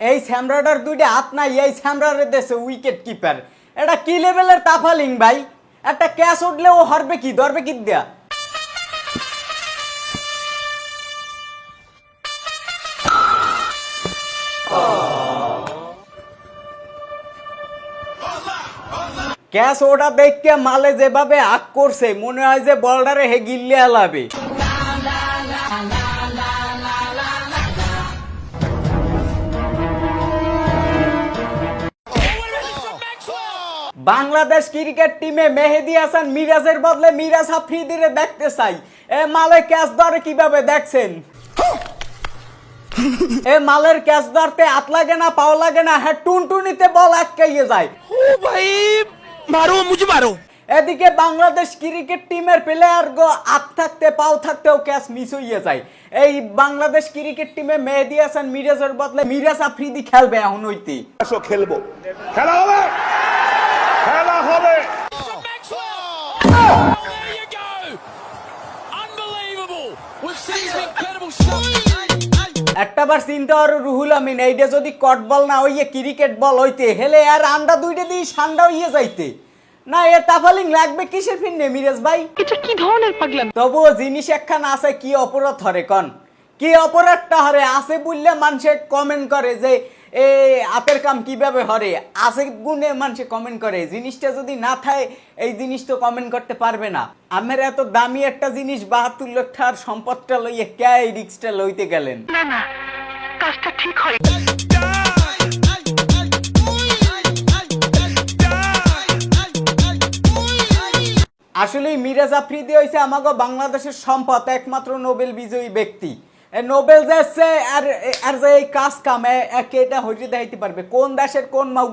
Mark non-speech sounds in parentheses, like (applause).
এই স্যামরাডার দুইটা হাত নাই, এই স্যামরাডের দেশে উইকেট কিপার এটা কি লেভেলের তাফালিং ভাই? একটা ক্যাচ উঠলে ও হরবে কি, ধরবে কি দেয়া? ক্যাচ ওটা দেখতে মালে যেভাবে আগ করছে, মনে হয় যে বলটারে হে গিল্লে বাংলাদেশ ক্রিকেট টিমে মেহেদি হাসান মিরাজের বদলে মিরাজ আফ্রিদিরে দেখতে চাই। এ মালে ক্যাচ ধরে কীভাবে দেখছেন? (laughs) এ মালের ক্যাচ ধরতে হাত লাগে না পাও লাগে না হ্যাঁ টুনটুনিতে বল আটকাইয়ে যায়। ও ভাই মারো মুঝে মারো। এদিকে বাংলাদেশ ক্রিকেট টিমের প্লেয়ার গো আপ থাকতে পাও থাকতেও ক্যাচ মিস হইয়ে যায়। এই বাংলাদেশ ক্রিকেট টিমে মেহেদি হাসান মিরাজের বদলে মিরাজ আফ্রিদি খেলবে এখন হইতে। খেলব। খেলা হবে! একটা বার চিন্তা আর রুহুল আমিন এইটা যদি কট বল না হইয়ে ক্রিকেট বল হইতে হেলে আর আন্ডা দুইটা দিয়ে সান্ডা হইয়া যাইতে। না এ তাফালিং লাগবে কিসের ফিরনে মিরাজ ভাই? এটা কি ধরনের পাগলামি? তবুও জিনিস একখান আছে কি অপরাধ হরে কন? কি অপরাধটা হরে? আছে বললে মানুষে কমেন্ট করে যে এ আপের কাম কীভাবে হরে? আছে গুণে মানুষে কমেন্ট করে। জিনিসটা যদি না থাকে এই জিনিস তো কমেন্ট করতে পারবে না। আমের এত দামি একটা জিনিস বাহাত্তর লক্ষ টাকার সম্পদটা লইয়ে কে এই রিক্সটা লইতে গেলেন? না না কাজটা ঠিক হয় আসলে মিরাজ আফ্রিদি হয়েছে আমাকে বাংলাদেশের সম্পদ একমাত্র নোবেল বিজয়ী ব্যক্তি। নোবেল যাচ্ছে, আর আর যে এই কাজ কামে এটা হইতে দেখাইতে পারবে। কোন দেশের কোন মাউগ